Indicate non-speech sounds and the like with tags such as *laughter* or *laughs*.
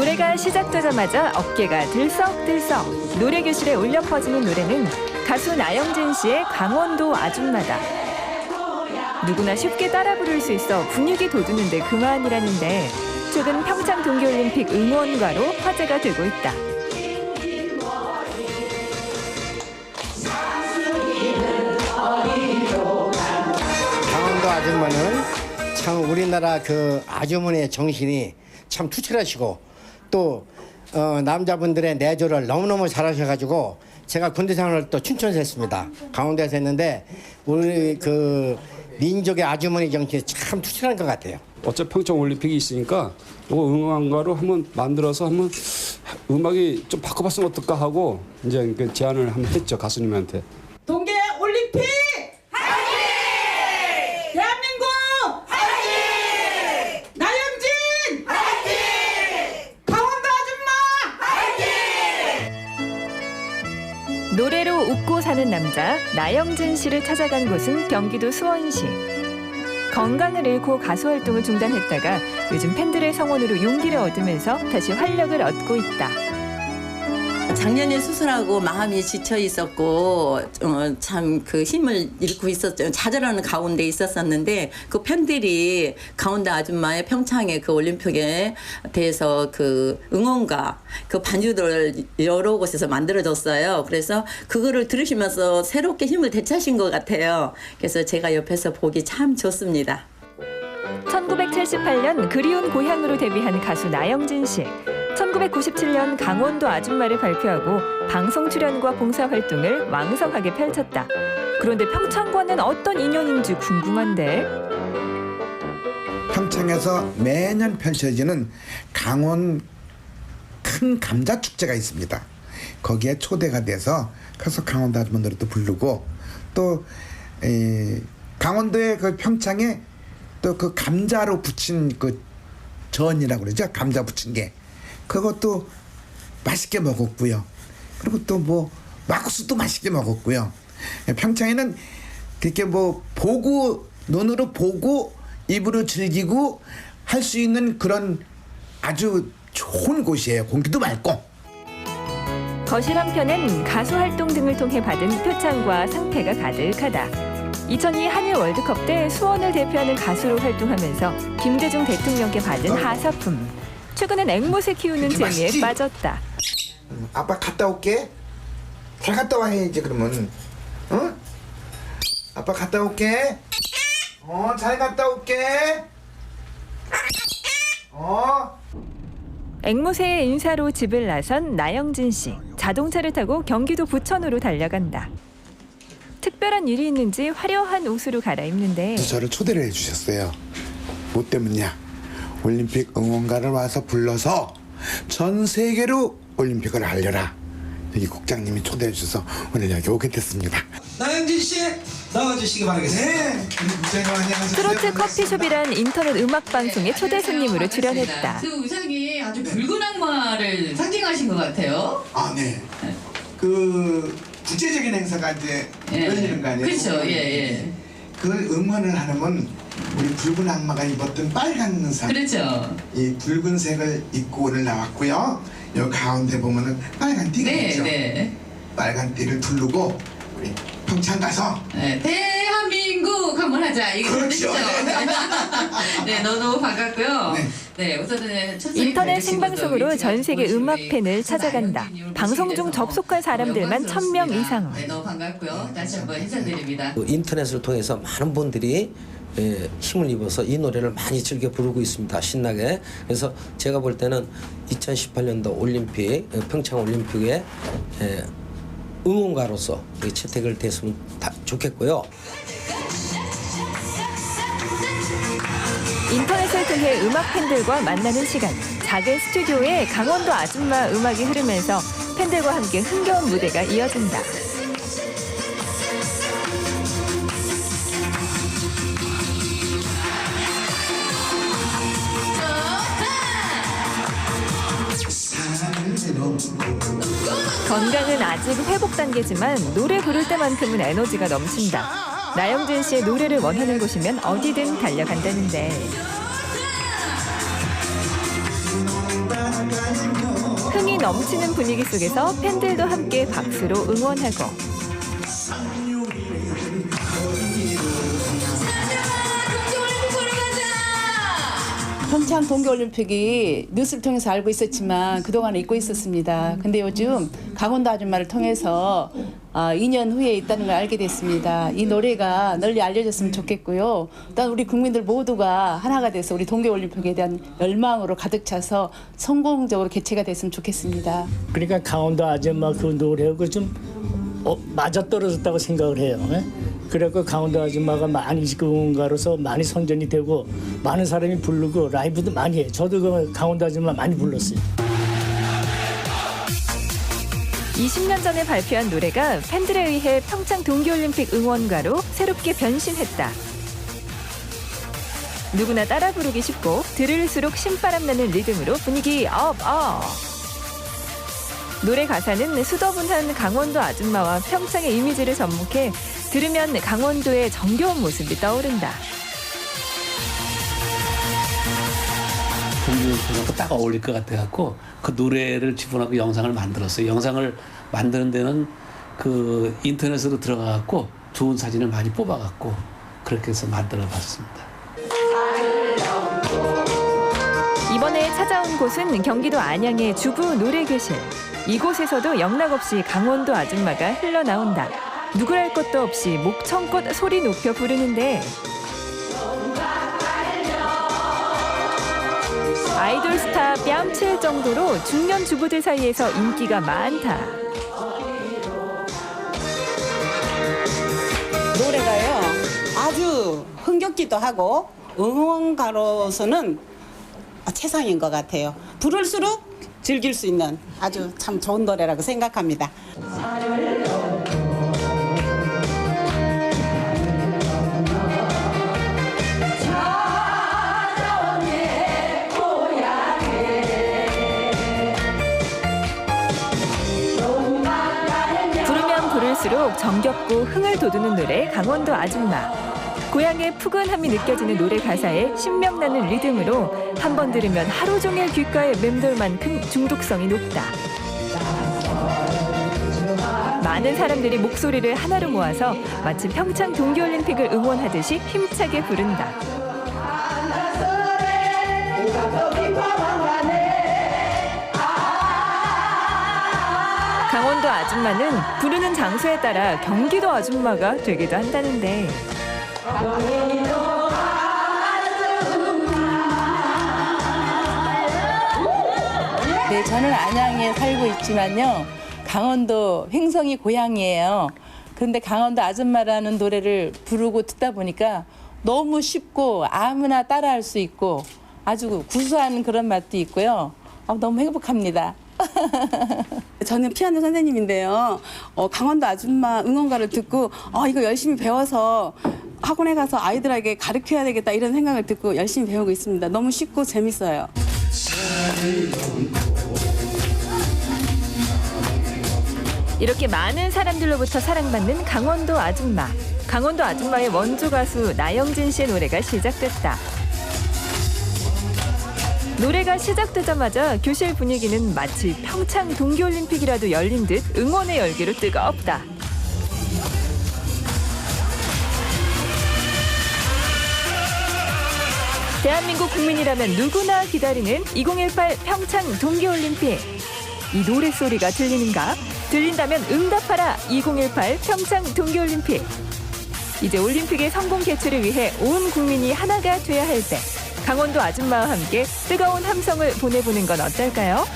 노래가 시작되자마자 어깨가 들썩들썩. 노래 교실에 울려 퍼지는 노래는 가수 나영진 씨의 강원도 아줌마다. 누구나 쉽게 따라 부를 수 있어 분위기 돋우는데 그만이라는데 최근 평창 동계올림픽 응원가로 화제가 되고 있다. 강원도 아줌마는 참 우리나라 그 아주머니의 정신이 참 투철하시고 또 어, 남자분들의 내조를 너무너무 잘하셔가지고 제가 군대 생활을 또 춘천에서 했습니다. 강원도에서 했는데 우리 그 민족의 아주머니 정신이 참 투철한 것 같아요. 어차피 평창 올림픽이 있으니까 이거 응원가로 한번 만들어서 한번 음악이 좀 바꿔봤으면 어떨까 하고 이제 그 제안을 한번 했죠 가수님한테. 동계 노래로 웃고 사는 남자 나영진 씨를 찾아간 곳은 경기도 수원시. 건강을 잃고 가수 활동을 중단했다가 요즘 팬들의 성원으로 용기를 얻으면서 다시 활력을 얻고 있다. 작년에 수술하고 마음이 지쳐 있었고 어, 참 그 힘을 잃고 있었죠. 좌절하는 가운데 있었었는데 그 팬들이 강원도 아줌마의 평창의 그 올림픽에 대해서 그 응원가 그 반주들을 여러 곳에서 만들어줬어요. 그래서 그거를 들으시면서 새롭게 힘을 되찾으신 것 같아요. 그래서 제가 옆에서 보기 참 좋습니다. 1978년 그리운 고향으로 데뷔한 가수 나영진 씨. 1997년 강원도 아줌마를 발표하고 방송 출연과 봉사 활동을 왕성하게 펼쳤다. 그런데 평창과는 어떤 인연인지 궁금한데 평창에서 매년 펼쳐지는 강원 큰 감자 축제가 있습니다. 거기에 초대가 돼서 가서 강원도 아줌마 노래도 부르고 또 에, 강원도의 그 평창에 또 그 감자로 부친 그 전이라고 그러죠. 감자 부친 게 그것도 맛있게 먹었고요. 그리고 또 뭐 막국수도 맛있게 먹었고요. 평창에는 그렇게 뭐 보고 눈으로 보고 입으로 즐기고 할 수 있는 그런 아주 좋은 곳이에요. 공기도 맑고. 거실 한편엔 가수 활동 등을 통해 받은 표창과 상패가 가득하다. 2002 한일 월드컵 때 수원을 대표하는 가수로 활동하면서 김대중 대통령께 받은 하사품. 최근엔 앵무새 키우는 그렇게 재미에 맛있지? 빠졌다. 아빠 갔다 올게. 잘 갔다 와야지 그러면. 어? 아빠 갔다 올게. 어, 잘 갔다 올게. 어? 앵무새의 인사로 집을 나선 나영진 씨. 자동차를 타고 경기도 부천으로 달려간다. 특별한 일이 있는지 화려한 옷으로 갈아입는데 저를 초대를 해주셨어요. 뭐 때문이냐? 올림픽 응원가를 와서 불러서 전 세계로 올림픽을 알려라. 여기 국장님이 초대해 주셔서 오늘 여기 오게 됐습니다. 나영진 씨 나와주시기 바라겠습니다. 네, 국장님 안녕하세요. 트로트 커피숍이란 인터넷 음악 방송에 초대 손님으로 출연했다. 그 의상이 아주 붉은 악마를 상징하신 것 같아요. 아, 네. 그 국제적인 행사가 이제 예. 열리는 거 아니에요? 그렇죠. 예, 예. 그 응원을 하려면 우리 붉은 악마가 입었던 빨간 의상, 그렇죠. 이 붉은색을 입고 오늘 나왔고요. 여기 가운데 보면은 빨간 띠가 네, 있죠. 네. 빨간 띠를 두르고 우리 평창 가서 네, 대한민국 한번 하자. 이거 그렇죠. *laughs* 뜻이죠. 네, 너무 반갑고요. 네. 네, 우선은 인터넷 밝으신 생방송으로 분들 전 세계 음악 팬을 찾아간다. 방송 중 접속한 사람들만 1000명 영광스럽습니다. 이상. 네, 너무 반갑고요. 다시 한번 인사드립니다. 그 인터넷을 통해서 많은 분들이 예, 힘을 입어서 이 노래를 많이 즐겨 부르고 있습니다. 신나게. 그래서 제가 볼 때는 2018년도 올림픽 예, 평창 올림픽에 예, 응원가로서 이 채택을 됐으면 다 좋겠고요. 인터넷을 통해 음악 팬들과 만나는 시간. 작은 스튜디오에 강원도 아줌마 음악이 흐르면서 팬들과 함께 흥겨운 무대가 이어진다. 아직 회복 단계지만 노래 부를 때만큼은 에너지가 넘친다. 나영진 씨의 노래를 원하는 곳이면 어디든 달려간다는데 넘치는 분위기 속에서 팬들도 함께 박수로 응원하고 평창 동계올림픽이 뉴스를 통해서 알고 있었지만 그동안 잊고 있었습니다. 근데 요즘 강원도 아줌마를 통해서 아, 2년 후에 있다는 걸 알게 됐습니다. 이 노래가 널리 알려졌으면 좋겠고요. 또한 우리 국민들 모두가 하나가 돼서 우리 동계올림픽에 대한 열망으로 가득 차서 성공적으로 개최가 됐으면 좋겠습니다. 그러니까 강원도 아줌마 그 노래하고 좀 어, 맞아떨어졌다고 생각을 해요. 예? 그래서 강원도 아줌마가 많이 그 응원가로서 많이 선전이 되고 많은 사람이 부르고 라이브도 많이 해요. 저도 그 강원도 아줌마 많이 불렀어요. 20년 전에 발표한 노래가 팬들에 의해 평창 동계올림픽 응원가로 새롭게 변신했다. 누구나 따라 부르기 쉽고 들을수록 신바람 나는 리듬으로 분위기 업 업. 노래 가사는 수더분한 강원도 아줌마와 평창의 이미지를 접목해 들으면 강원도의 정겨운 모습이 떠오른다. 동료들하고 딱 어울릴 것 같아갖고 그 노래를 집어넣고 영상을 만들었어요. 영상을 만드는 데는 그 인터넷으로 들어가갖고 좋은 사진을 많이 뽑아갖고 그렇게 해서 만들어 봤습니다. 이번에 찾아온 곳은 경기도 안양의 주부 노래교실. 이곳에서도 영락 없이 강원도 아줌마가 흘러나온다. 누구랄 것도 없이 목청껏 소리 높여 부르는데 아이돌 스타 뺨칠 정도로 중년 주부들 사이에서 인기가 많다. 노래가요 아주 흥겹기도 하고 응원가로서는 최상인 것 같아요. 부를수록 즐길 수 있는 아주 참 좋은 노래라고 생각합니다. 부르면 부를수록 정겹고 흥을 돋우는 노래 강원도 아줌마. 고향의 푸근함이 느껴지는 노래 가사에 신명나는 리듬으로 한 번 들으면 하루 종일 귓가에 맴돌 만큼 중독성이 높다. 많은 사람들이 목소리를 하나로 모아서 마치 평창 동계올림픽을 응원하듯이 힘차게 부른다. 강원도 아줌마는 부르는 장소에 따라 경기도 아줌마가 되기도 한다는데 네, 저는 안양에 살고 있지만요. 강원도 횡성이 고향이에요. 그런데 강원도 아줌마라는 노래를 부르고 듣다 보니까 너무 쉽고 아무나 따라할 수 있고 아주 구수한 그런 맛도 있고요. 아, 너무 행복합니다. *laughs* 저는 피아노 선생님인데요. 어, 강원도 아줌마 응원가를 듣고 어, 이거 열심히 배워서 학원에 가서 아이들에게 가르쳐야 되겠다 이런 생각을 듣고 열심히 배우고 있습니다. 너무 쉽고 재밌어요. 이렇게 많은 사람들로부터 사랑받는 강원도 아줌마. 강원도 아줌마의 원조 가수 나영진 씨의 노래가 시작됐다. 노래가 시작되자마자 교실 분위기는 마치 평창 동계올림픽이라도 열린 듯 응원의 열기로 뜨겁다. 대한민국 국민이라면 누구나 기다리는 2018 평창 동계올림픽. 이 노래소리가 들리는가? 들린다면 응답하라 2018 평창 동계올림픽. 이제 올림픽의 성공 개최를 위해 온 국민이 하나가 돼야 할 때 강원도 아줌마와 함께 뜨거운 함성을 보내보는 건 어떨까요?